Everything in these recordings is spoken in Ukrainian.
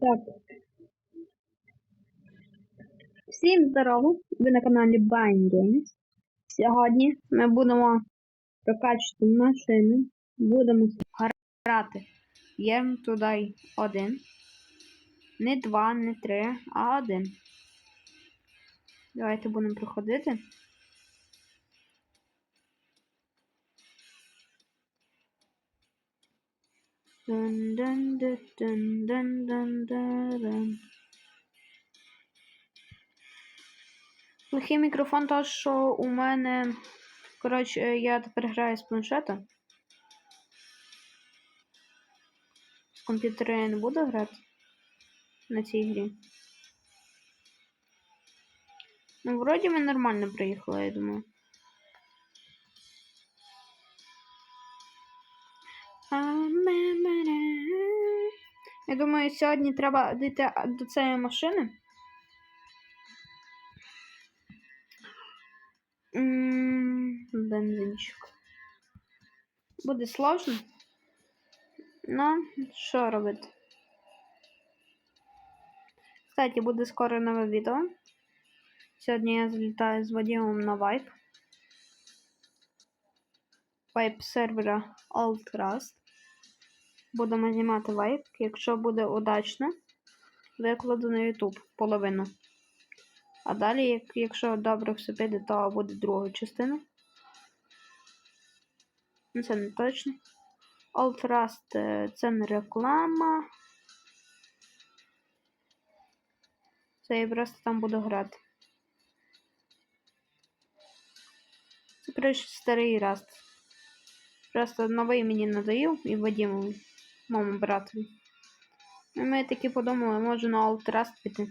Так. Всім здорово! Ви на каналі Buying Games. Сьогодні ми будемо прокачувати машини. Будемо грати Єрм туди один. Не два, не три, а один. Давайте будемо проходити. Дун дун дун дун дун дун дун Плохий мікрофон, то що у мене. Коротше, я тепер граю з планшета. З комп'ютера я не буду грати на цій грі. Ну, вроді ми нормально приїхали, я думаю. Я думаю, сьогодні треба дійти до цієї машини. Бензинчик. Буде сложно. Ну, що робити? Кстати, буде скоро нове відео. Сьогодні я залітаю з Вадимом на вайп. Вайп сервера Alt Rust. Будемо знімати вайп. Якщо буде удачно, викладу на YouTube половину. А далі, якщо добре все піде, то буде друга частина. Ну, Це не точно. Alt Rust е, це не реклама. Це я просто там буду грати. Це коротше старий Rust. Просто новий мені надоїв і Вадиму, моєму братові. І ми таки подумали, може на Rust піти.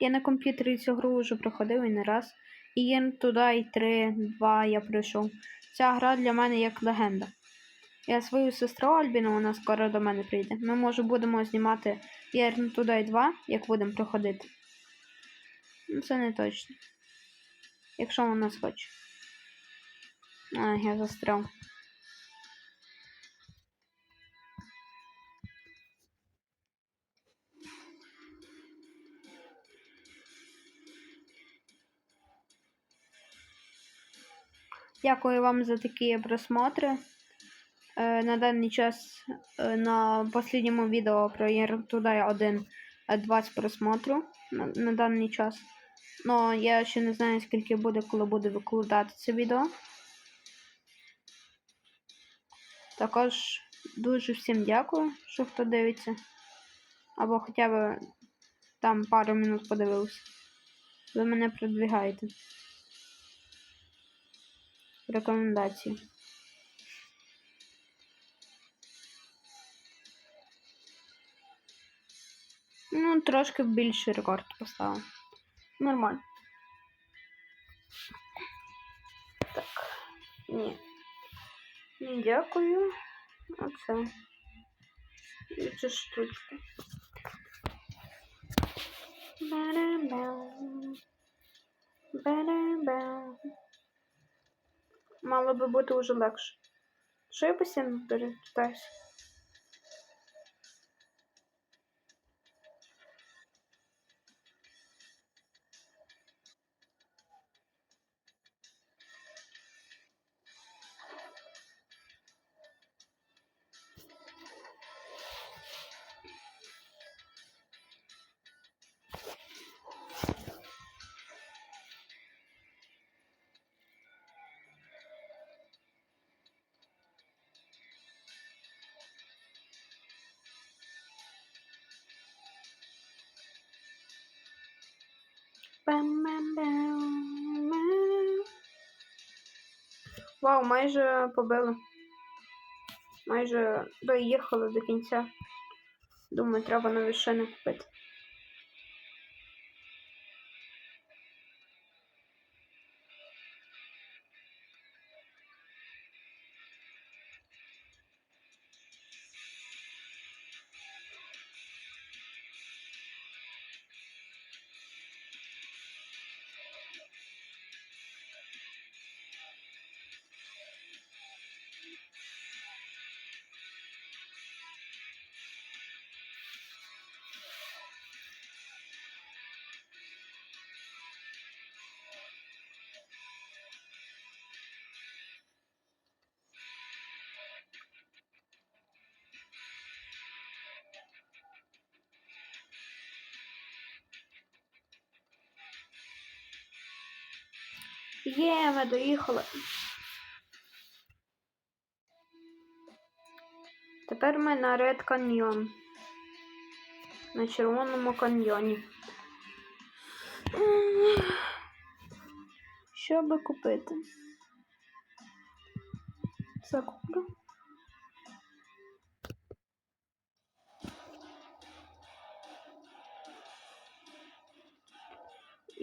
Я на комп'ютері цю гру вже проходив і не раз. І є туди і 3, 2 я пройшов. Ця гра для мене як легенда. Я свою сестру Альбіну, вона скоро до мене прийде. Ми, може, будемо знімати Єрн туди 2, як будемо проходити. Ну, це не точно. Якщо вона схоче. А, я застряв. Дякую вам за такі просмотри. Е, на даний час е, на останньому відео про Єртудай 1 е, 20 просмотрів на, на даний час. Но я ще не знаю, скільки буде, коли буду викладати це відео. Також дуже всім дякую, що хто дивиться. Або хоча б там пару минут подивився. Ви мене продвигаєте. Рекомендації. Ну, трошки більший рекорд поставив. Нормально. Так. Ні. Дякую. Оце. І цю штучку. Ба-дам-бам. Ба-дам-бам. Мало би бути уже легше. Що я постійно перечитаюся? Вау, майже побили. Майже доїхали до кінця. Думаю, треба нові шини купити. Є, ми доїхали. Тепер ми на Ред Каньйон. На червоному каньйоні. Що би купити? Це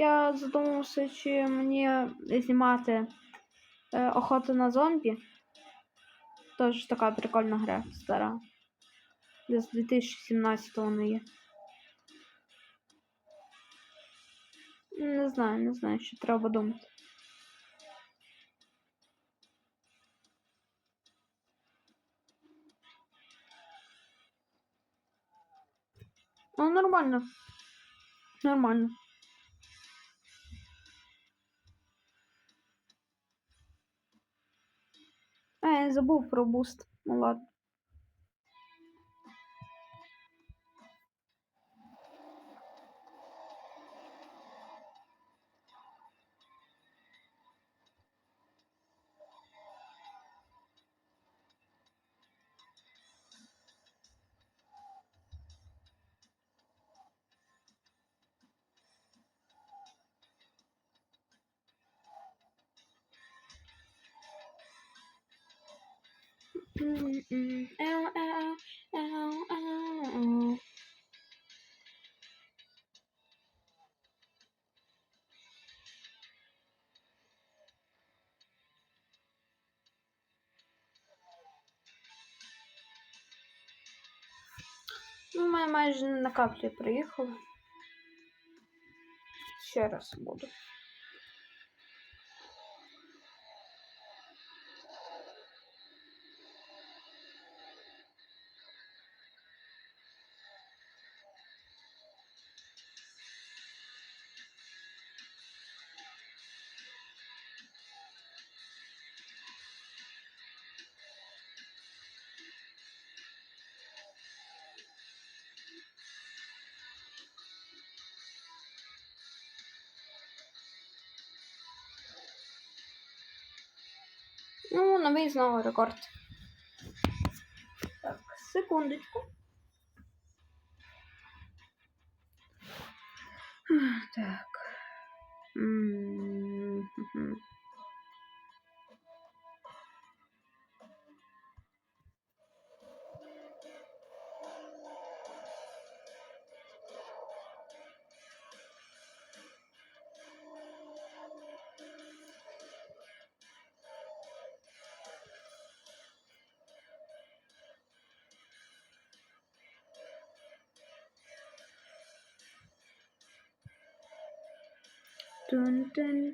Я задумався, чи мені знімати е, охоту на зомбі. Тож така прикольна гра стара. Десь 2017 вона є. Не знаю, не знаю, що треба думати. Ну, нормально. Нормально. А, я забув про буст. Ну ладно. Ну, ми майже на каплі приїхали. Ще раз буду. Новий знову рекорд. Так, секундочку. Так. М, dun, Все,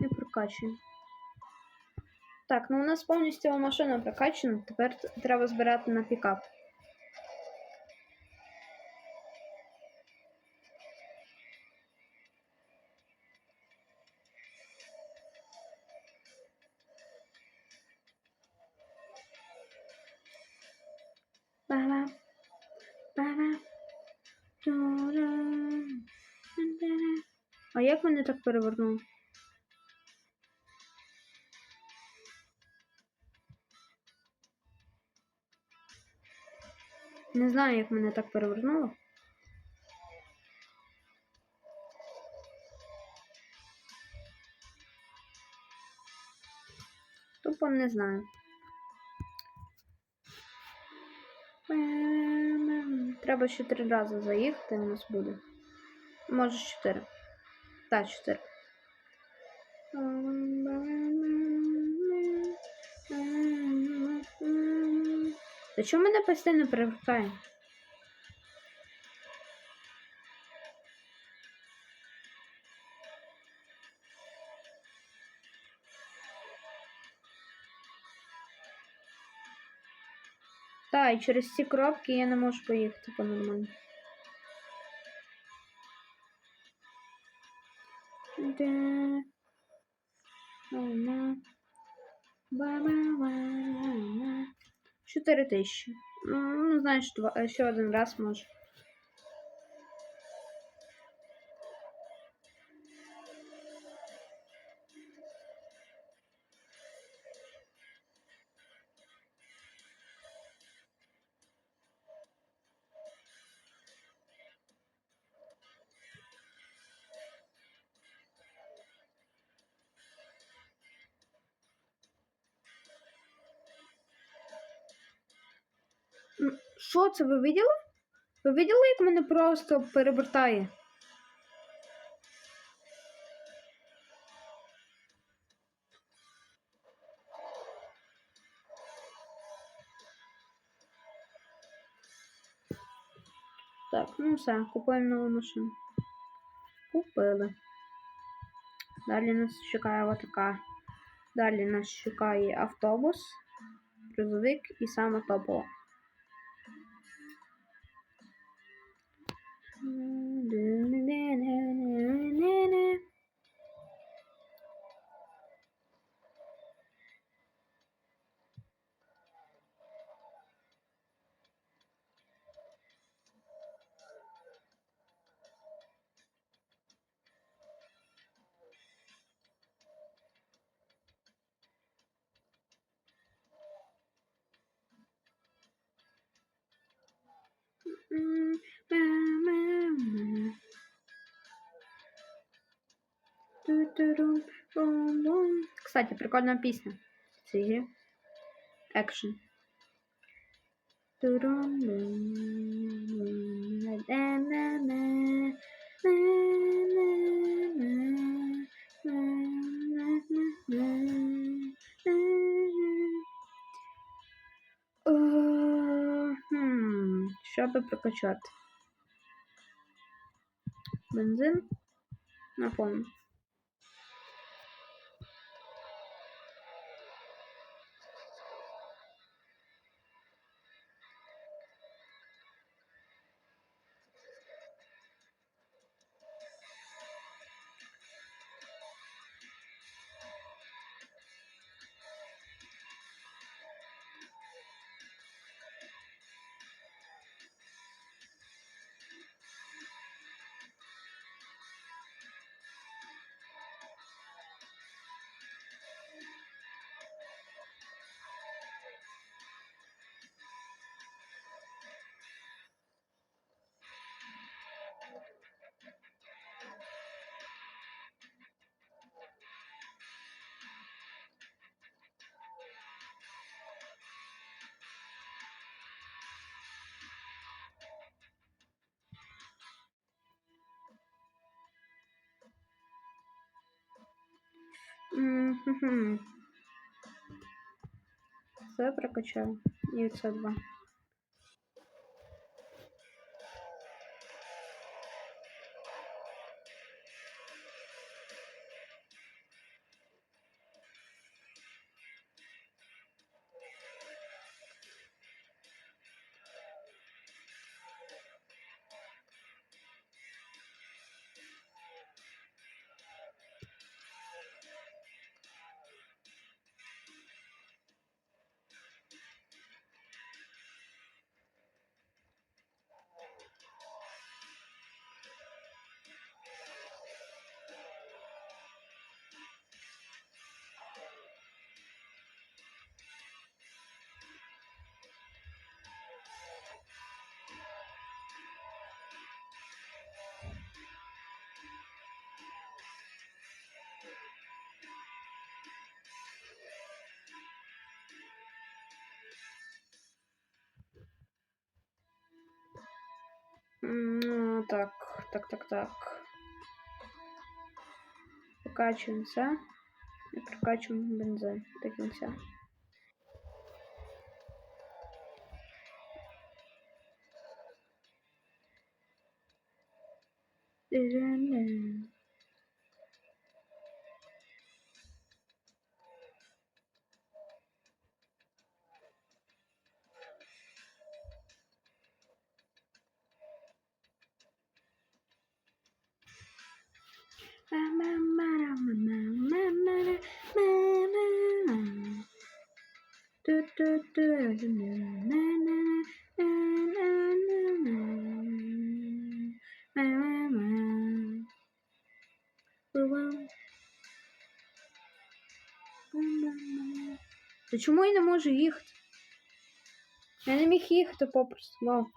і прокачуємо. Так, ну у нас повністю машина прокачана, тепер треба збирати на пікап. А як мене так перевернуло? Не знаю, як мене так перевернуло. Тупо не знаю. Треба ще три рази заїхати, у нас буде. Може чотири. Так, чотири. Та чому мене постійно привертає? Та, і через ці коробки я не можу поїхати по-нормально. Де... Мама. Ба-ба-ба-ба-ба. 4 тисячі. Ну, ну знаєш, два э, ще один раз може. Це ви виділи? Ви виділи, як мене просто перевертає? Так, ну все, купуємо нову машину. Купили. Далі нас чекає отака. Далі нас чекає автобус, грузовик і саме топово. Кстати, прикольная песня. в. Е, Що би прокачати? Бензин наповну. Це прокачаю. І це два. Ну, так, так, так, так. І прокачуємо бензин до кінця. Та чому я не можу їхати? Я не міг їхати попросту. Вау.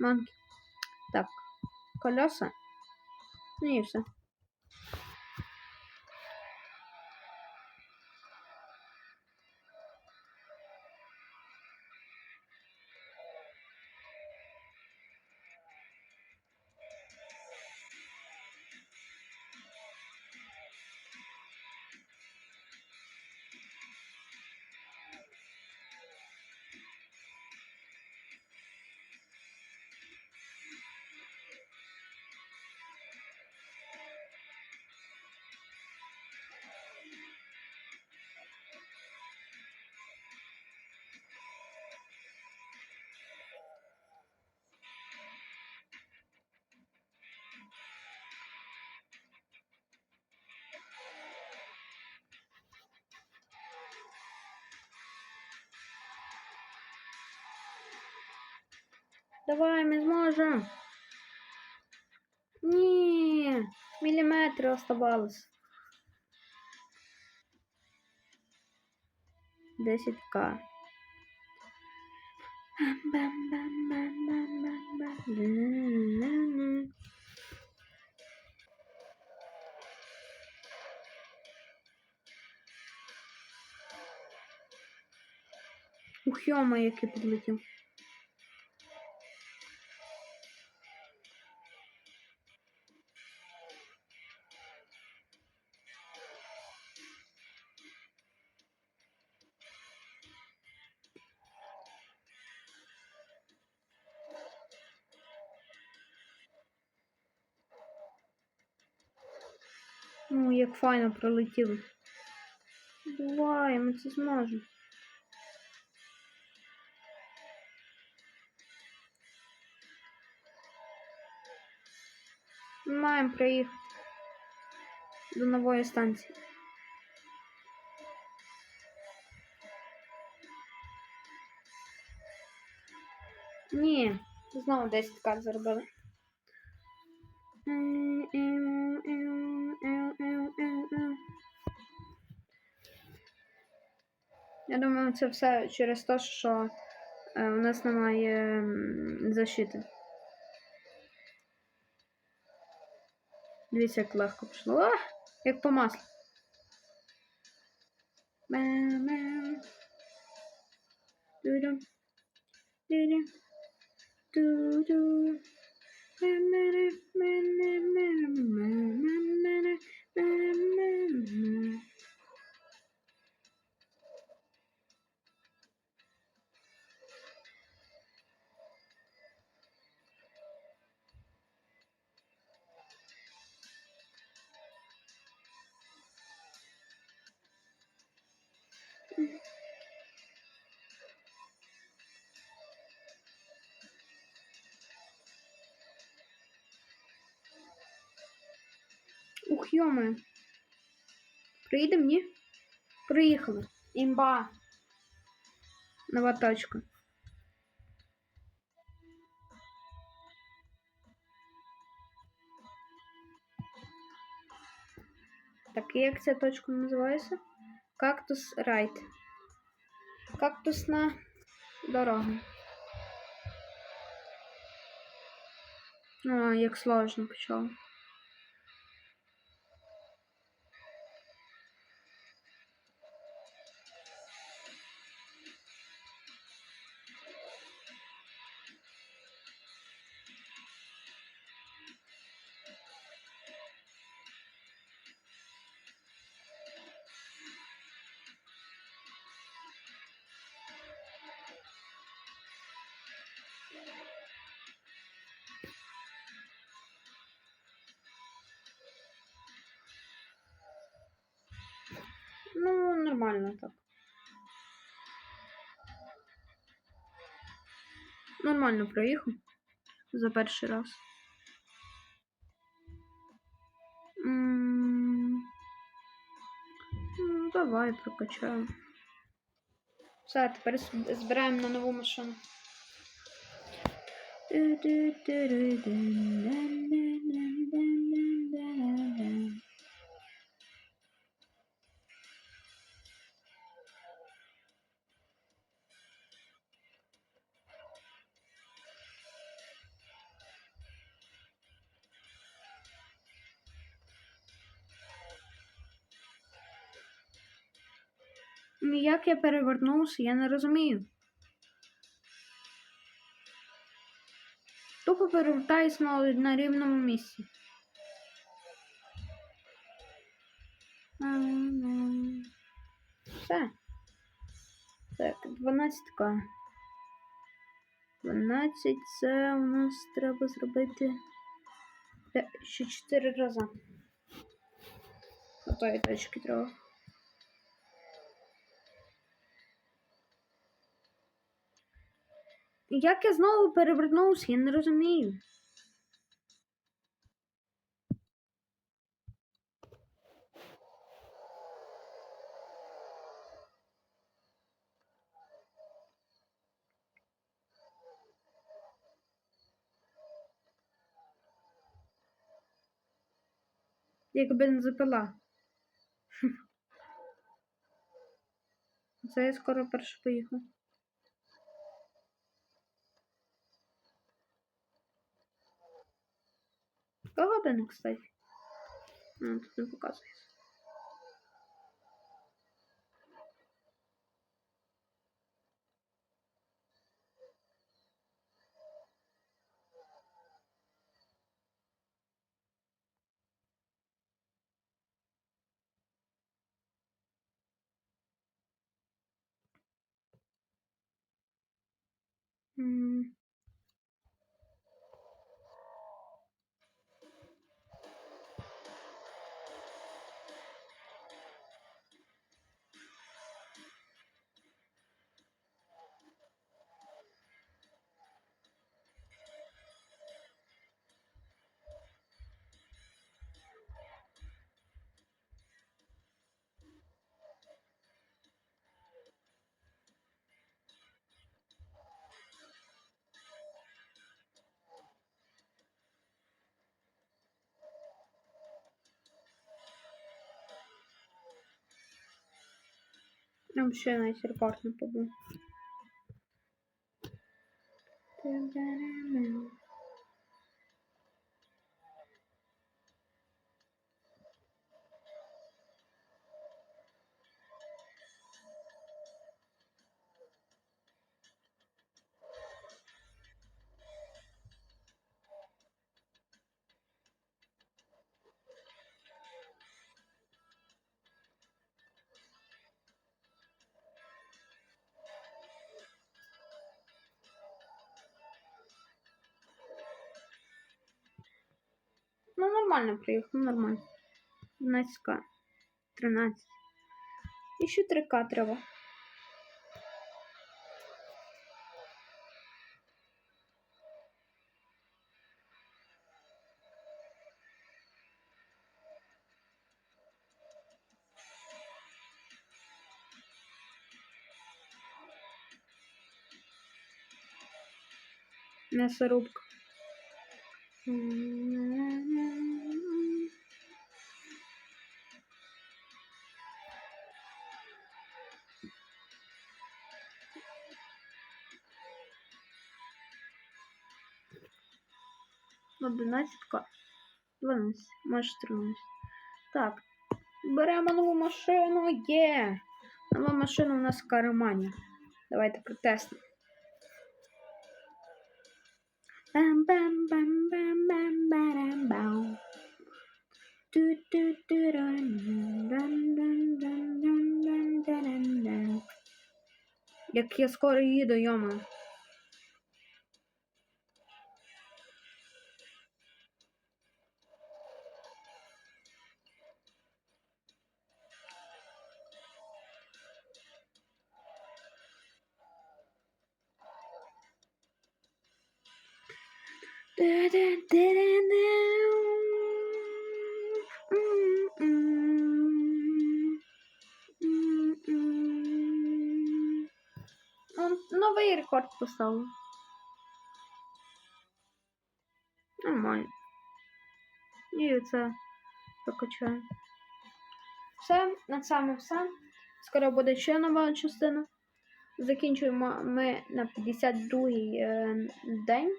Манки. Так. Колеса. Ну і все. Давай, ми зможемо. Ні, міліметри оставалось. 10к. Бам-бам-бам-бам-бам-бам. Ух, йома, який підлетів. Як файно пролетіли. Давай, ми це зможемо. Маємо приїхати до нової станції. Ні, знову 10 карт заробили. Я думаю, це все через те, що е, у нас немає защити. Дивіться, як легко пішло. А, як по маслу. Mm-hmm. Йоме. Приїдемо, ні? Приїхали. Імба. Нова точка. Так, як ця точка називається? Кактус Райт. Кактусна дорога. О, як сложно почало. Ну, нормально так. Нормально проїхав за перший раз. Ну, давай прокачаю. Все, тепер збираємо на нову машину. Як я перевернувся, я не розумію. Тупо перевертаюсь на, на рівному місці. Все. Так, 12к. 12 це у нас треба зробити ще 4 рази. Готові точки треба. Як я знову перевернувся, я не розумію. Як бензопила. Це я скоро перше поїхав. Голоден, кстати. Ну, тут не показується. Mm. Там ще навіть репорт не побув. Ну, нормально приїхав, нормально. 12к. 13. І ще 3к треба. Мясорубка. Одинадцятка. 12, може 13. Так. Беремо нову машину. Є. Нова машина у нас в кармані. Давайте протестимо. Бам бам бам бам бам барам бау. Ту ту ту ран ран ран ран ран ран ран ран Як я скоро їду, йома. Новий рекорд поставив. Нормально. І це прокачаю. Все, на саме все. Скоро буде ще нова частина. Закінчуємо ми на 52-й е, день.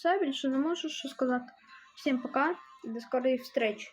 Все, більше не можу що сказати. Всім пока до скорої зустрічі.